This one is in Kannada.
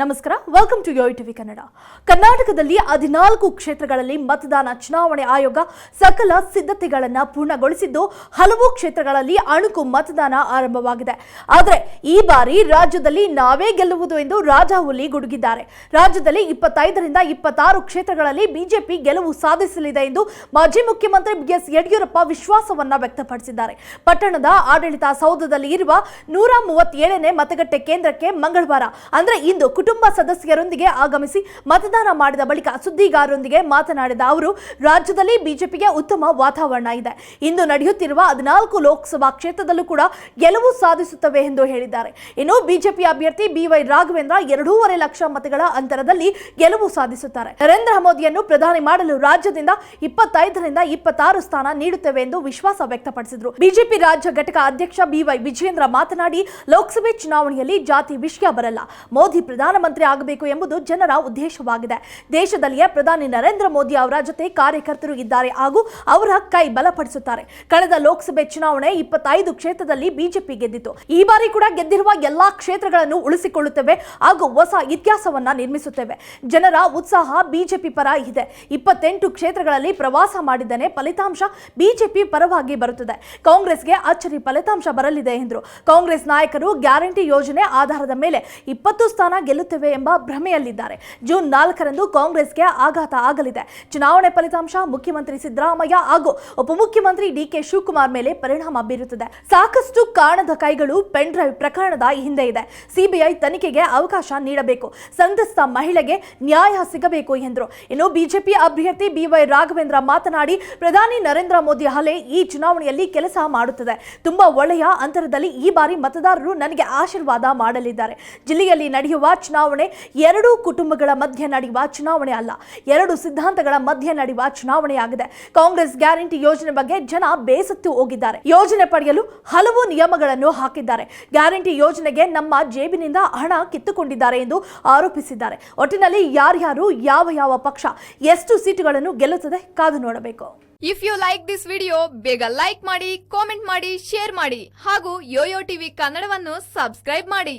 ನಮಸ್ಕಾರ ವೆಲ್ಕಮ್ ಟು ಯೋಯ್ ಟಿವಿ ಕನ್ನಡ ಕರ್ನಾಟಕದಲ್ಲಿ ಹದಿನಾಲ್ಕು ಕ್ಷೇತ್ರಗಳಲ್ಲಿ ಮತದಾನ ಚುನಾವಣೆ ಆಯೋಗ ಸಕಲ ಸಿದ್ಧತೆಗಳನ್ನು ಪೂರ್ಣಗೊಳಿಸಿದ್ದು, ಹಲವು ಕ್ಷೇತ್ರಗಳಲ್ಲಿ ಅಣುಕು ಮತದಾನ ಆರಂಭವಾಗಿದೆ. ಆದರೆ, ಈ ಬಾರಿ ರಾಜ್ಯದಲ್ಲಿ ನಾವೇ ಗೆಲ್ಲುವುದು ಎಂದು ರಾಜಾಹುಲಿ ಗುಡುಗಿದ್ದಾರೆ. ರಾಜ್ಯದಲ್ಲಿ ಇಪ್ಪತ್ತೈದರಿಂದ ಇಪ್ಪತ್ತಾರು ಕ್ಷೇತ್ರಗಳಲ್ಲಿ ಬಿಜೆಪಿ ಗೆಲುವು ಸಾಧಿಸಲಿದೆ ಎಂದು ಮಾಜಿ ಮುಖ್ಯಮಂತ್ರಿ ಬಿಎಸ್ ಯಡಿಯೂರಪ್ಪ ವಿಶ್ವಾಸವನ್ನ ವ್ಯಕ್ತಪಡಿಸಿದ್ದಾರೆ. ಪಟ್ಟಣದ ಆಡಳಿತ ಸೌಧದಲ್ಲಿ ಇರುವ ನೂರ ಮೂವತ್ತೇಳನೇ ಮತಗಟ್ಟೆ ಕೇಂದ್ರಕ್ಕೆ ಮಂಗಳವಾರ, ಅಂದ್ರೆ ಇಂದು ಕುಟುಂಬ ಸದಸ್ಯರೊಂದಿಗೆ ಆಗಮಿಸಿ ಮತದಾನ ಮಾಡಿದ ಬಳಿಕ ಸುದ್ದಿಗಾರರೊಂದಿಗೆ ಮಾತನಾಡಿದ ಅವರು, ರಾಜ್ಯದಲ್ಲಿ ಬಿಜೆಪಿಗೆ ಉತ್ತಮ ವಾತಾವರಣ ಇದೆ. ಇಂದು ನಡೆಯುತ್ತಿರುವ ಹದಿನಾಲ್ಕು ಲೋಕಸಭಾ ಕ್ಷೇತ್ರದಲ್ಲೂ ಕೂಡ ಗೆಲುವು ಸಾಧಿಸುತ್ತವೆ ಎಂದು ಹೇಳಿದ್ದಾರೆ. ಇನ್ನು ಬಿಜೆಪಿ ಅಭ್ಯರ್ಥಿ ಬಿವೈ ರಾಘವೇಂದ್ರ ಎರಡೂವರೆ ಲಕ್ಷ ಮತಗಳ ಅಂತರದಲ್ಲಿ ಗೆಲುವು ಸಾಧಿಸುತ್ತಾರೆ. ನರೇಂದ್ರ ಮೋದಿಯನ್ನು ಪ್ರಧಾನಿ ಮಾಡಲು ರಾಜ್ಯದಿಂದ ಇಪ್ಪತ್ತೈದರಿಂದ ಇಪ್ಪತ್ತಾರು ಸ್ಥಾನ ನೀಡುತ್ತವೆ ಎಂದು ವಿಶ್ವಾಸ ವ್ಯಕ್ತಪಡಿಸಿದರು. ಬಿಜೆಪಿ ರಾಜ್ಯ ಘಟಕ ಅಧ್ಯಕ್ಷ ಬಿವೈ ವಿಜಯೇಂದ್ರ ಮಾತನಾಡಿ, ಲೋಕಸಭೆ ಚುನಾವಣೆಯಲ್ಲಿ ಜಾತಿ ವಿಷಯ ಬರಲ್ಲ. ಮೋದಿ ಪ್ರಧಾನಮಂತ್ರಿ ಆಗಬೇಕು ಎಂಬುದು ಜನರ ಉದ್ದೇಶವಾಗಿದೆ. ದೇಶದಲ್ಲಿಯೇ ಪ್ರಧಾನಿ ನರೇಂದ್ರ ಮೋದಿ ಅವರ ಜೊತೆ ಕಾರ್ಯಕರ್ತರು ಇದ್ದಾರೆ ಹಾಗೂ ಅವರ ಕೈ ಬಲಪಡಿಸುತ್ತಾರೆ. ಕಳೆದ ಲೋಕಸಭೆ ಚುನಾವಣೆ ಇಪ್ಪತ್ತೈದು ಕ್ಷೇತ್ರದಲ್ಲಿ ಬಿಜೆಪಿ ಗೆದ್ದಿತು. ಈ ಬಾರಿ ಕೂಡ ಗೆದ್ದಿರುವ ಎಲ್ಲಾ ಕ್ಷೇತ್ರಗಳನ್ನು ಉಳಿಸಿಕೊಳ್ಳುತ್ತೇವೆ ಹಾಗೂ ಹೊಸ ಇತಿಹಾಸವನ್ನ ನಿರ್ಮಿಸುತ್ತೇವೆ. ಜನರ ಉತ್ಸಾಹ ಬಿಜೆಪಿ ಪರ ಇದೆ. ಇಪ್ಪತ್ತೆಂಟು ಕ್ಷೇತ್ರಗಳಲ್ಲಿ ಪ್ರವಾಸ ಮಾಡಿದ್ದೇನೆ ಫಲಿತಾಂಶ ಬಿಜೆಪಿ ಪರವಾಗಿ ಬರುತ್ತದೆ. ಕಾಂಗ್ರೆಸ್ಗೆ ಅಚ್ಚರಿ ಫಲಿತಾಂಶ ಬರಲಿದೆ ಎಂದರು. ಕಾಂಗ್ರೆಸ್ ನಾಯಕರು ಗ್ಯಾರಂಟಿ ಯೋಜನೆ ಆಧಾರದ ಮೇಲೆ ಇಪ್ಪತ್ತು ಸ್ಥಾನ ಗೆಲ್ಲುತ್ತೇವೆ ಎಂಬ ಭ್ರಮೆಯಲ್ಲಿದ್ದಾರೆ. ಜೂನ್ ನಾಲ್ಕರಂದು ಕಾಂಗ್ರೆಸ್ಗೆ ಆಘಾತ ಆಗಲಿದೆ. ಚುನಾವಣೆ ಫಲಿತಾಂಶ ಮುಖ್ಯಮಂತ್ರಿ ಸಿದ್ದರಾಮಯ್ಯ ಹಾಗೂ ಉಪಮುಖ್ಯಮಂತ್ರಿ ಡಿಕೆ ಶಿವಕುಮಾರ್ ಮೇಲೆ ಪರಿಣಾಮ ಬೀರುತ್ತದೆ. ಸಾಕಷ್ಟು ಕಾಣದ ಕೈಗಳು ಪೆನ್ ಡ್ರೈವ್ ಪ್ರಕರಣದ ಹಿಂದೆ ಇದೆ. ಸಿಬಿಐ ತನಿಖೆಗೆ ಅವಕಾಶ ನೀಡಬೇಕು. ಸಂತ್ರಸ್ತ ಮಹಿಳೆಗೆ ನ್ಯಾಯ ಸಿಗಬೇಕು ಎಂದರು. ಇನ್ನು ಬಿಜೆಪಿ ಅಭ್ಯರ್ಥಿ ಬಿವೈ ರಾಘವೇಂದ್ರ ಮಾತನಾಡಿ, ಪ್ರಧಾನಿ ನರೇಂದ್ರ ಮೋದಿ ಹಲೆ ಈ ಚುನಾವಣೆಯಲ್ಲಿ ಕೆಲಸ ಮಾಡುತ್ತದೆ. ತುಂಬಾ ಒಳ್ಳೆಯ ಅಂತರದಲ್ಲಿ ಈ ಬಾರಿ ಮತದಾರರು ನನಗೆ ಆಶೀರ್ವಾದ ಮಾಡಲಿದ್ದಾರೆ. ಜಿಲ್ಲೆಯಲ್ಲಿ ನಡೆಯುವ ಚುನಾವಣೆ ಎರಡೂ ಕುಟುಂಬಗಳ ಮಧ್ಯೆ ನಡೆಯುವ ಚುನಾವಣೆ ಅಲ್ಲ. ಎರಡು ಸಿದ್ಧಾಂತಗಳ ಮಧ್ಯೆ ನಡೆಯುವ ಚುನಾವಣೆಯಾಗಿದೆ ಕಾಂಗ್ರೆಸ್ ಗ್ಯಾರಂಟಿ ಯೋಜನೆ ಬಗ್ಗೆ ಜನ ಬೇಸತ್ತು ಹೋಗಿದ್ದಾರೆ. ಯೋಜನೆ ಪಡೆಯಲು ಹಲವು ನಿಯಮಗಳನ್ನು ಹಾಕಿದ್ದಾರೆ. ಗ್ಯಾರಂಟಿ ಯೋಜನೆಗೆ ನಮ್ಮ ಜೇಬಿನಿಂದ ಹಣ ಕಿತ್ತುಕೊಂಡಿದ್ದಾರೆ ಎಂದು ಆರೋಪಿಸಿದ್ದಾರೆ. ಒಟ್ಟಿನಲ್ಲಿ ಯಾರ್ಯಾರು, ಯಾವ ಯಾವ ಪಕ್ಷ ಎಷ್ಟು ಸೀಟುಗಳನ್ನು ಗೆಲ್ಲುತ್ತದೆ ಕಾದು ನೋಡಬೇಕು. If you like this video ಬೇಗ ಲೈಕ್ ಮಾಡಿ ಕಾಮೆಂಟ್ ಮಾಡಿ ಶೇರ್ ಮಾಡಿ ಹಾಗೂ ಯೋಯೋ ಟಿವಿ ಕನ್ನಡವನ್ನು ಸಬ್ಸ್ಕ್ರೈಬ್ ಮಾಡಿ.